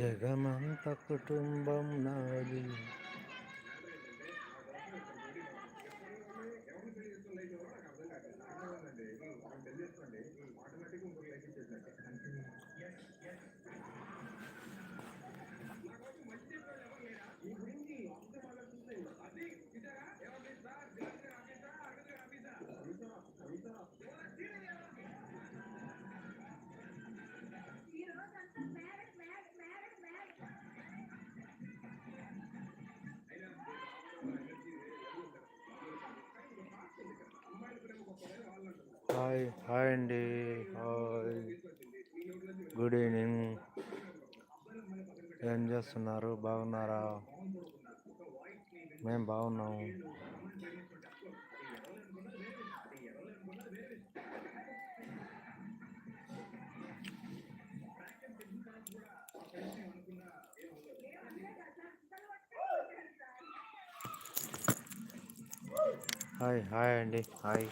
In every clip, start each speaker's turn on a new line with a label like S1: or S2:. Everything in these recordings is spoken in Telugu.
S1: జగమంత కుటుంబం నాది. హాయ్ హాయ్ అండి. హాయ్. Good evening. ఏం చేస్తున్నారు? బాగున్నారా? మేము బాగున్నాము హాయ్ హాయ్ అండి. హాయ్.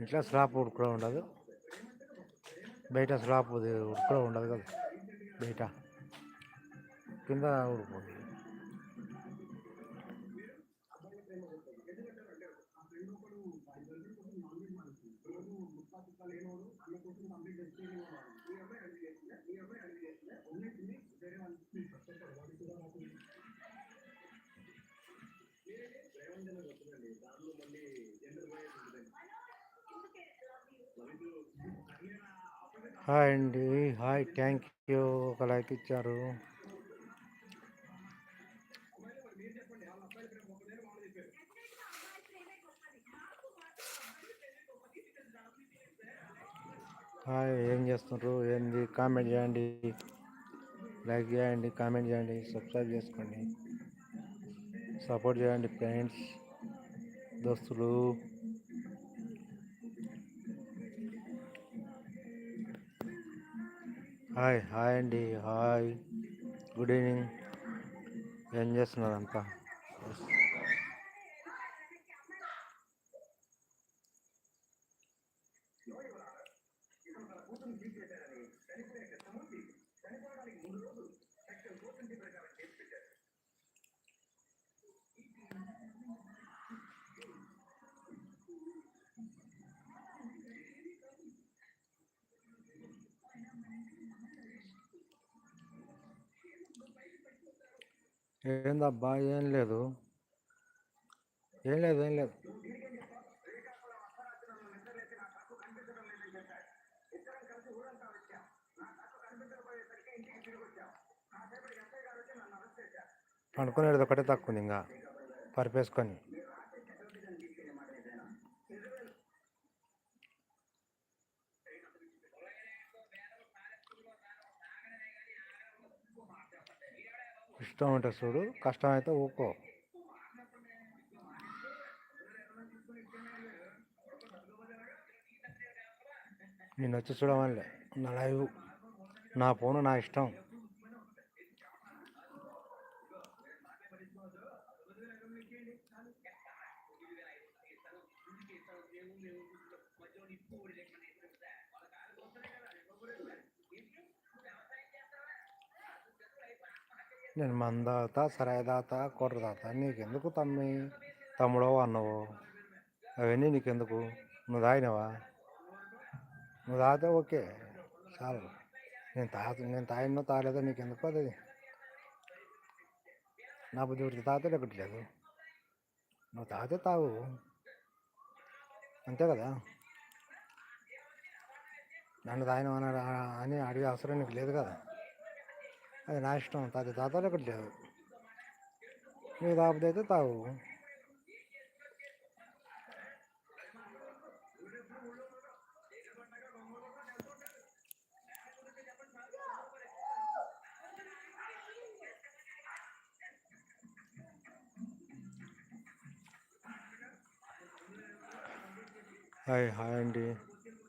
S1: ఇంట్లో స్లాప్ ఉడుకులో ఉండదు. బయట స్లాప్ ఉడుకులో ఉండదు కదా. బయట. కింద ఉడుకుంది హాయ్ అండి. హాయ్. Thank you. ఒక లైక్ ఇచ్చారు. హాయ్. ఏం చేస్తున్నారు? ఏంది? కామెంట్ చేయండి. లైక్ చేయండి. కామెంట్ చేయండి. సబ్స్క్రైబ్ చేసుకోండి. సపోర్ట్ చేయండి ఫ్రెండ్స్ దోస్తులు. హాయ్ హాయ్ అండి హాయ్. Good evening. ఏం చేస్తున్నారంతా ఏందబ్బా ఏం లేదు. ఏం లేదు ఏం లేదు. పనుకునేది ఒకటే తక్కువ ఉంది ఇంకా. పరిపేసుకొని. ఇష్టం ఉంటే చూడు కష్టం అయితే ఊకో. నేను వచ్చి చూడమనిలే నా లైవ్ నా ఫోను నా ఇష్టం. నేను మంద తాగుతా నీకెందుకు తమ్మి? తమ్ముడో అన్నవో? అవన్నీ నీకెందుకు? నువ్వు తాగినావా? నువ్వు తాగితే ఓకే చాలు. నేను తా నేను తాగినో తాగలేదో నీకెందుకు అది? నా బుద్ధి తాగితే ఒకటి లేదు. నువ్వు తాగితే తాగు. అంతే కదా? నన్ను తాగిన అని అడిగే అవసరం నీకు లేదు కదా? అది నా ఇష్టం తాత తాతాలు ఒకటి లేదు నువ్వు తాపదైతే తావు. హాయ్ హాయ్ అండి.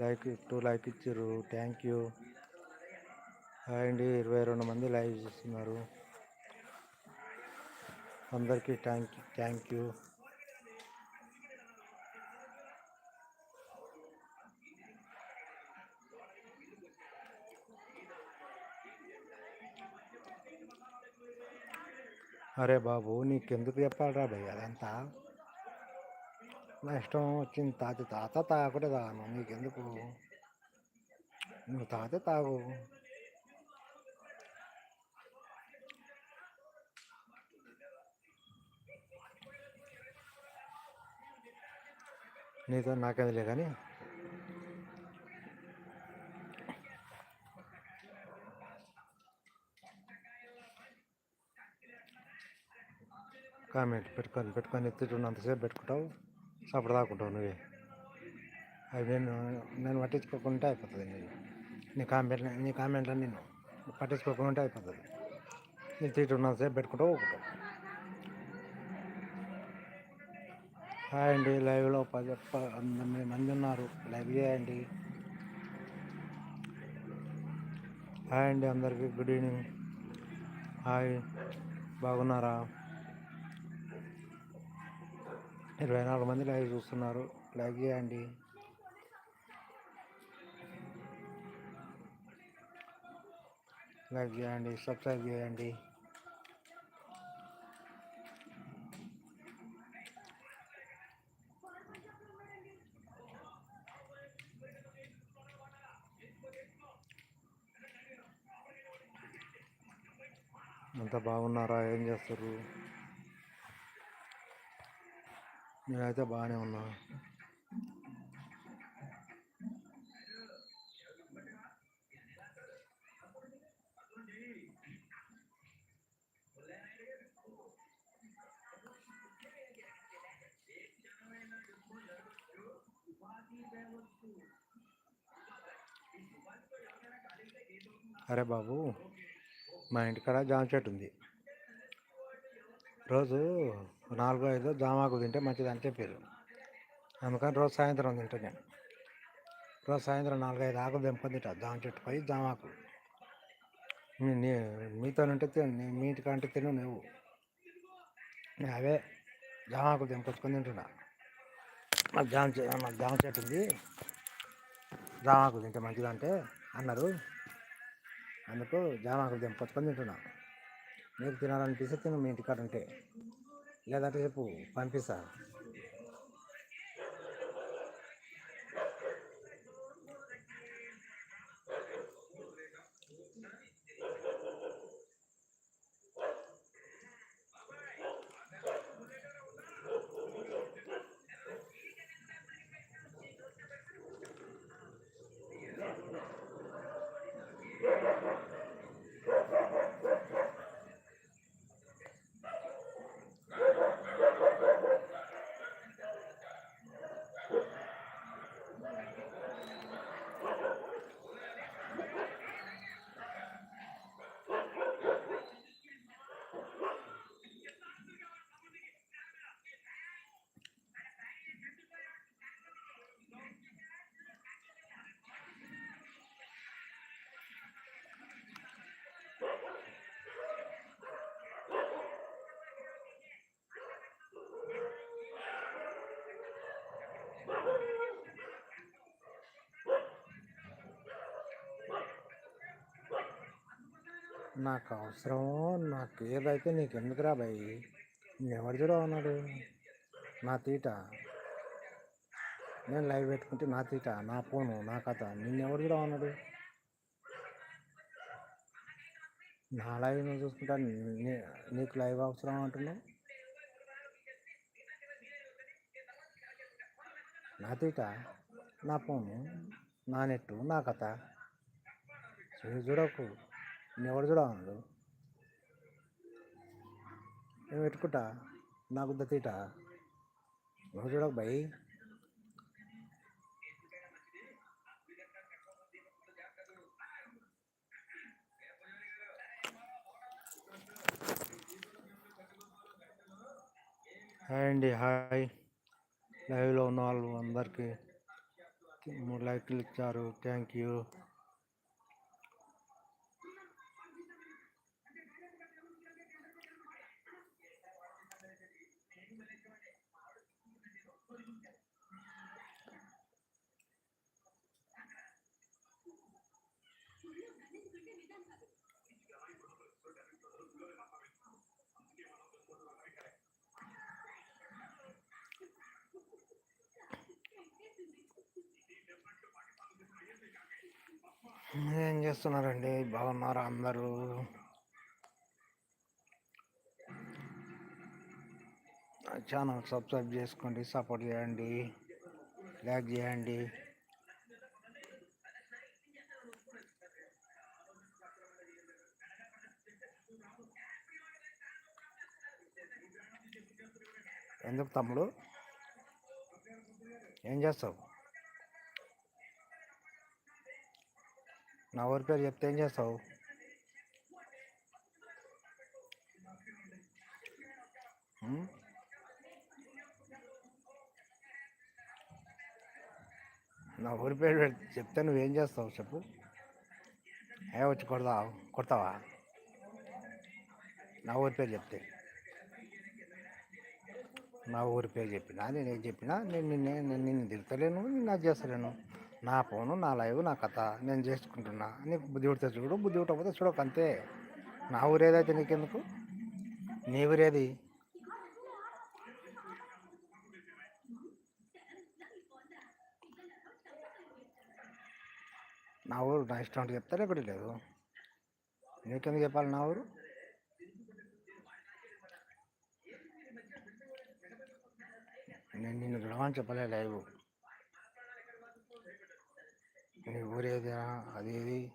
S1: లైక్ టూ లైక్ ఇచ్చారు. Thank you. హాయ్ అండి. ఇరవై రెండు మంది లైవ్ చూస్తున్నారు. అందరికీ థ్యాంక్ థ్యాంక్ యూ అరే బాబు నీకెందుకు చెప్పాలరా భయ్య అదంతా? నా ఇష్టం వచ్చింది తాత తాత తాగకుండా తాగను. నీకెందుకు? నువ్వు తాతే తాగు. నీతో నాకేదిలే కానీ కామెంట్ పెట్టుకొని పెట్టుకొని ఎత్తున్నంతసేపు పెట్టుకుంటావు సపడ దాకుంటావు నువ్వే. అవి నేను నేను పట్టించుకోకుండా అయిపోతుంది నేను నీ కామెంట్ నీ కామెంట్లో నేను పట్టించుకోకుండా అయిపోతుంది. నీ తిట్టున్నంతసేపు ఉన్నంతసేపు పెట్టుకుంటావు ఊపుకుంటావు హాయ్ అండి లైవ్లో పది ఎనిమిది మంది ఉన్నారు. లైవ్ చేయండి. హాయ్ అండి అందరికీ గుడ్ ఈవినింగ్. హాయ్ బాగున్నారా? ఇరవై నాలుగు మంది లైవ్ చూస్తున్నారు. లైవ్ చేయండి. లైక్ చేయండి సబ్స్క్రైబ్ చేయండి. అంతా బాగున్నారా? ఏం చేస్తారు? నేనైతే బాగానే ఉన్నా. అరే బాబు మా ఇంటికాడ జామ చెట్టు ఉంది. రోజు నాలుగు ఐదు జామాకు తింటే మంచిది అని చెప్పారు అందుకని రోజు సాయంత్రం తింటా నేను. రోజు సాయంత్రం నాలుగు ఐదు ఆకులు తెంపుకొని తింటా జామ చెట్టు పై జామాకు. నీ మీతో ఉంటే తిను మీ ఇంటికంటే తిను నువ్వు. నేను అవే జామాకులు తెంపుకొచ్చుకొని తింటున్నా. మాకు జామ చె- మాకు జామ చెట్టు ఉంది. జామాకులు తింటే మంచిదంటే అన్నారు. అందుకు జామాకులు తెంపుకొచ్చుకొని తింటున్నా. నీకు తినాలనిపిస్తే తిను మీ ఇంటికాడ ఉంటే లేదంటే చెప్పు పంపిస్తా. నాకు అవసరమో నాకు ఏదైతే నీకు ఎందుకురా భయ్ ఎవరు చూడ నా తీట. నేను లైవ్ పెట్టుకుంటే నా తీట నా ఫోను నా కథ. నిన్ను ఎవరు చూడ ఉన్నాడు నా లైవ్ నువ్వు చూసుకుంటా నీకు లైవ్ అవసరం అంటున్నావు? నా తీట నా ఫోను నా నెట్టు నా కథ. చూడకు. ఎవరు చూడ నేను పెట్టుకుంటా? నాకు గుద్ద తీట. ఎవరు చూడక భయ్ హాయ్ అండి హాయ్. లైవ్లో ఉన్న వాళ్ళు అందరికీ మూడు లైక్లు ఇచ్చారు. Thank you. ఏం చేస్తున్నారండి? బాగున్నారా అందరూ? ఛానల్ సబ్స్క్రైబ్ చేసుకోండి సపోర్ట్ చేయండి లైక్ చేయండి. ఎందుకు తమ్ముడు? ఏం చేస్తావు? నా ఊరి పేరు చెప్తే ఏం చేస్తావు? నా ఊరి పేరు పెడితే చెప్తే నువ్వేం చేస్తావు చెప్పు. ఏ వచ్చి కొడతావు కొడతావా? నా ఊరి పేరు చెప్తే. నా ఊరి పేరు చెప్పినా నేను చెప్పినా నేను నిన్నే నేను నిన్ను తిడతలేను నేను అది చేస్తలేను. నా ఫోను నా లైవ్ నా కథ నేను చేసుకుంటున్నా. నీకు బుద్ధి పుడితే చూడు బుద్ధి పుట్టకపోతే చూడక అంతే. నా ఊరేదైతే నీకెందుకు? నీ ఊరేది? నా ఊరు నా ఇష్టం అంటే చెప్తారా? ఇక్కడ లేదు. నీకెందుకు చెప్పాలి నా ఊరు? నేను నిన్ను విడవని చెప్పలే లైవ్. నీ ఊరేది అది ఇది.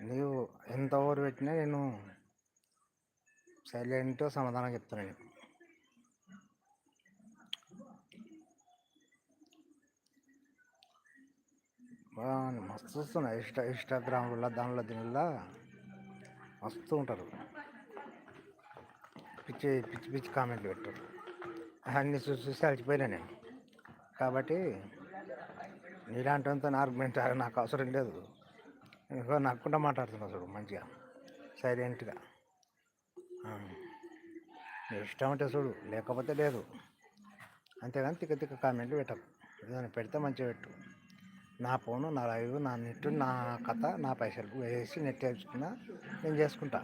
S1: నీవు ఎంత ఊరు పెట్టినా నేను సైలెంట్ సమాధానం చెప్తాను నీకు. మస్తు వస్తున్నాయి. ఇన్స్టా ఇన్స్టాగ్రామ్లో దానిలో దీనిలో మస్తు ఉంటారు. పిచ్చి పిచ్చి పిచ్చి కామెంట్లు పెట్టారు. అన్నీ చూసి చూసి అలసిపోయినా నేను. కాబట్టి నీలాంటివంతా ఆర్గ్యుమెంట్ నాకు అవసరం లేదు. నక్కుండా మాట్లాడుతున్నా చూడు మంచిగా సైలెంట్గా నీ ఇష్టం అంటే చూడు లేకపోతే లేదు. అంతేగాని తిక్క తిక్క కామెంట్లు పెట్టకు. ఏదైనా పెడితే మంచిగా పెట్టు. నా ఫోను నా లైవ్ నా నెట్ నా కథ నా పైసలు వేసి నెట్ వేసుకున్నా నేను చేసుకుంటా.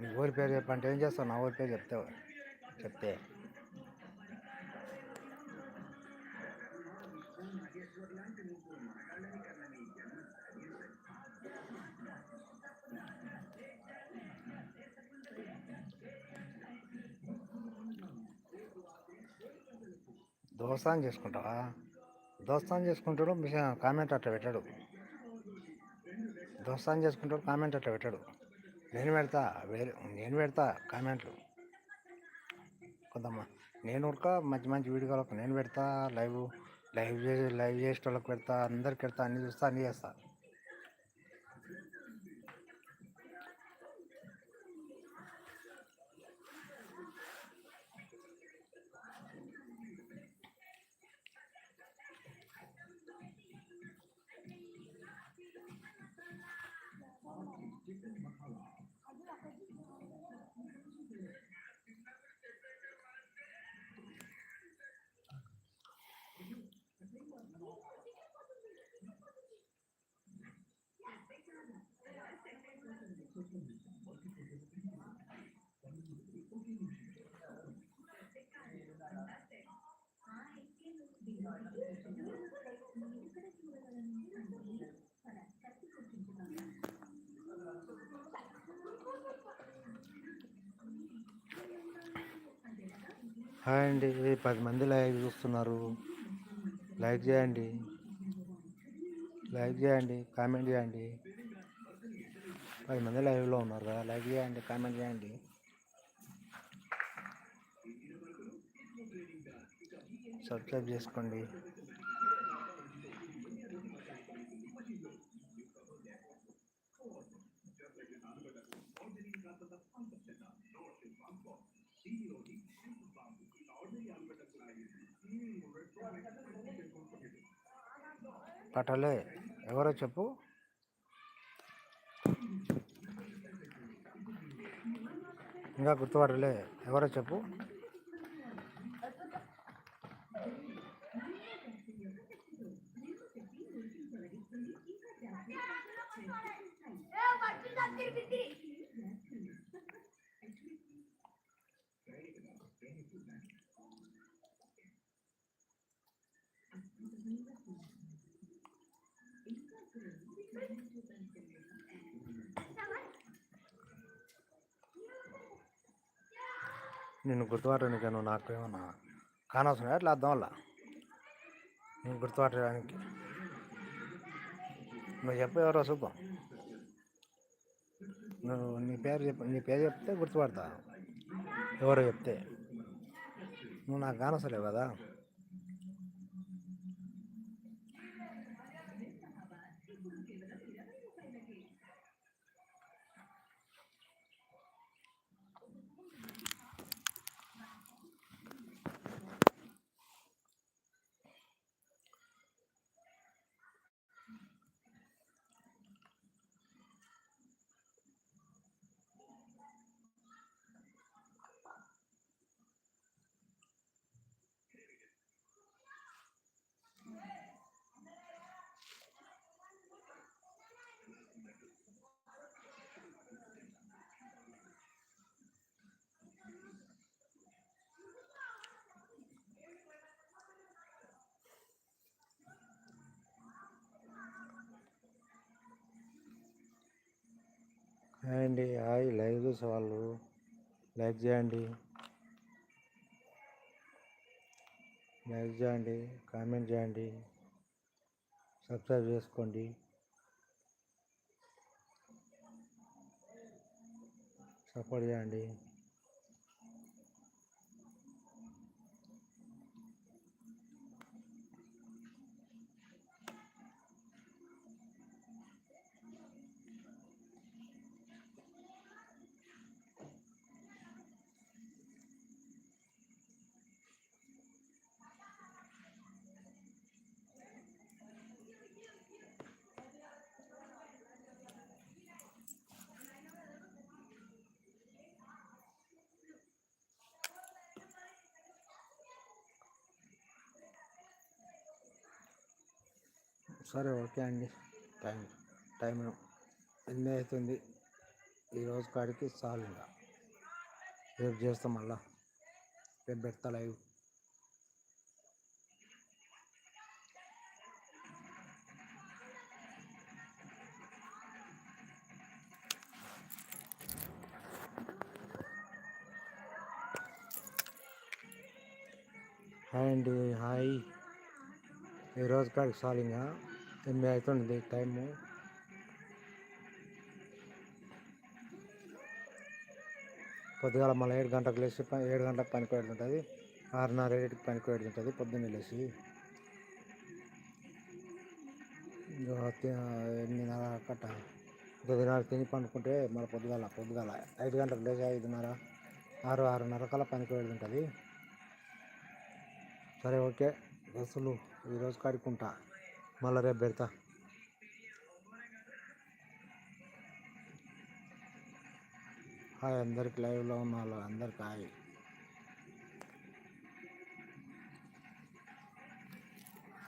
S1: నీ ఊరి పేరు చెప్పంటే ఏం చేస్తావు? నా ఊరి పేరు చెప్తే చెప్తే. దోస్తాన్ చేసుకుంటావా? దోస్తాన్ చేసుకుంటాడు మిషన్ కామెంట్ అట్లా పెట్టాడు. దోస్తాన్ చేసుకుంటాడు కామెంట్ అట్లా పెట్టాడు. నేను పెడతా వేరే నేను పెడతా కామెంట్లు. కొంతమంది నేను ఉడక మంచి మంచి వీడియోలకు నేను పెడతా లైవ్. లైవ్ చేసి లైవ్ చేసే వాళ్ళకి పెడతా అందరికి పెడతా అన్ని చూస్తా అన్ని చేస్తా. హాయ్ అండి. పది మంది లైవ్ చూస్తున్నారు. లైక్ చేయండి. లైక్ చేయండి. కామెంట్ చేయండి. పది మంది లైవ్లో ఉన్నారు కదా. లైక్ చేయండి. కామెంట్ చేయండి. సబ్స్క్రైబ్ చేసుకోండి. పటలే ఎవరో చెప్పు. ఇంకా గుర్తుపడలే ఎవరో చెప్పు. నిన్ను గుర్తుపట్టడానికేనో నువ్వు నాకు ఏమన్నా కానవసరం ఎట్లా అర్థం వల్ల నేను గుర్తుపట్టడానికి. నువ్వు చెప్పు ఎవరో చూద్దాం నువ్వు నీ పేరు చెప్ నీ పేరు చెప్తే గుర్తుపడతా. ఎవరో చెప్తే. నువ్వు నాకు కానవసలేవు కదా? హాయ్ అండి హాయ్ లైవ్ చూసే వాళ్ళు. లైక్ చేయండి. లైక్ చేయండి కామెంట్ చేయండి సబ్స్క్రైబ్ చేసుకోండి. సపోర్ట్ చేయండి. సరే ఓకే అండి. టైం టైం ఎనిమిది అవుతుంది ఈరోజు కాడికి చాలు ఇంకా. రేపు చేస్తాం మళ్ళా. రేపు పెడతా లైవ్. హాయ్ అండి హాయ్. ఈరోజు కాడికి చాలు ఇంకా. ఎనిమిది అవుతుంది టైము పొద్దుగాల మళ్ళీ ఏడు గంటలకు లేచి ప- ఏడు గంటలకు పనికి పెడుతుంటుంది ఆరున్నర ఏడుకి పనికి పెడుతుంటుంది పొద్దున్నే లేచి. ఎనిమిదిన్నర కట్ట. తొమ్మిదిన్నర తిని పండుకుంటే మళ్ళీ పొద్దుగాల పొద్దుగాల ఐదు గంటలకు లేచి ఐదున్నర ఆరు ఆరున్నర కల్లా పనికి పెడుతుంటుంది సరే ఓకే. బస్సులు ఈరోజు కాడుకుంటా మళ్ళీ రేపు పెడతా. హాయ్ అందరికి లైవ్లో ఉన్న వాళ్ళు అందరికి హాయ్.